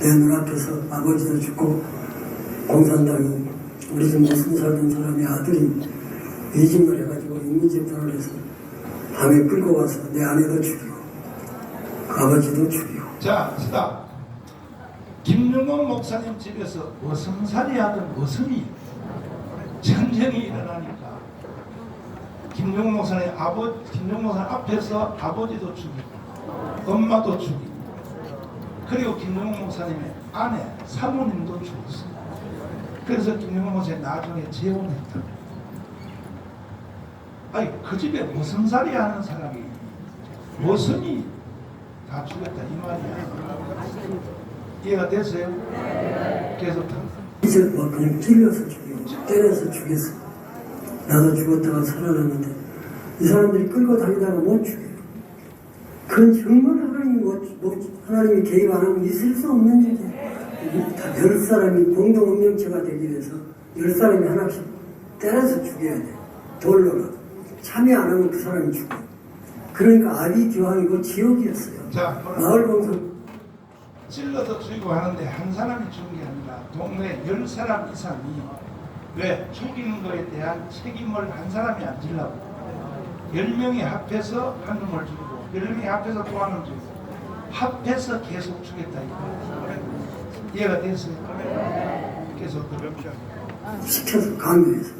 내 눈앞에서 아버지도 죽고 공산당이 우리 집 무슨 살던 사람의 아들이 위증을 해가지고 인민재판을 해서 밤에 끌고 와서 내 아내도 죽이고 그 아버지도 죽이고 자, 스탑. 김용원 목사님 집에서 어성살이 하던 어성이 전쟁이 일어나니까 김용원 목사님 아버 김용원 목사님 앞에서 아버지도 죽이고 엄마도 죽이고 그리고 김용원 목사님의 아내 사모님도 죽었어요. 그래서 김용원 목사님 나중에 재혼했다. 아니 그 집에 어성살이 하는 사람이 어성이 다 죽였다 이 말이야. 이해가 됐어요? 계속 이제 뭐 그냥 찔러서 죽이고 때려서 죽였어 나도 죽었다가 살아났는데 이 사람들이 끌고 다니다가 못 죽여요 그건 정말 하나님이 못, 못, 하나님이 개입 안 하면 있을 수 없는 일이에요 다열 사람이 공동 운명체가 되기 위해서 열 사람이 하나씩 때려서 죽여야 돼. 돌로라도. 참여 안 하면 그 사람이 죽어. 그러니까 아비 교황이고 지옥이었어요. 자 마을 공성 찔러서 죽이고 하는데 한 사람이 죽은 게 아니라 동네 열 사람 이상이 왜 죽이는 거에 대한 책임을 한 사람이 안 지려고. 열 명이 합해서 한 놈을 죽이고 열 명이 합해서 또한 놈을 죽이고 합해서 계속 이거 이해가 됐어요? 계속 들어보자 시켜서 강요해서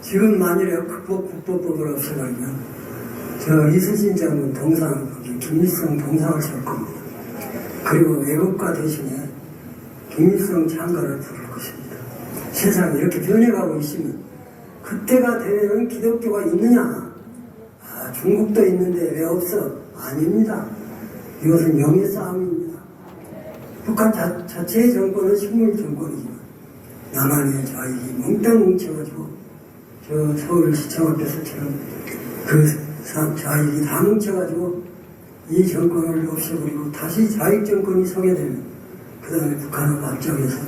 지금 만일에 극복 국법법을 없애버리면 저 이수진 장군 동상 김일성 동상을 세울 겁니다. 그리고 애국가 대신에 김일성 장가를 부를 것입니다. 세상이 이렇게 변해가고 있으면 그때가 되면 기독교가 있느냐? 아, 중국도 있는데 왜 없어? 아닙니다. 이것은 영의 싸움입니다. 북한 자, 자체의 정권은 식물 정권이지만 남한의 자익이 몽땅 뭉쳐가지고 저 서울시청 앞에서처럼 그 사- 자익이 다 뭉쳐가지고 이 정권을 없애버리고 다시 자익 정권이 서게 되면 그 다음에 북한을 앞장에서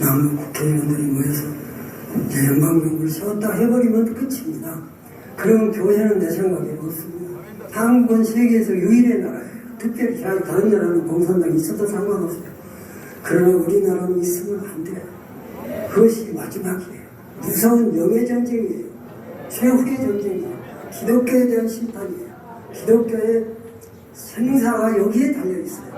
남은 국회의원들이 모여서 이제 영광정부를 세웠다 해버리면 끝입니다. 그러면 교회는 내 생각에 없습니다. 한국은 세계에서 유일의 나라예요. 특별히 자- 다른 나라는 공산당이 있어도 상관없어요. 그러나 우리나라는 있으면 안 돼요. 그것이 마지막이에요. 무서운 영의 전쟁이에요. 최후의 전쟁이에요. 기독교에 대한 심판이에요. 기독교의 생사가 여기에 달려 있어요.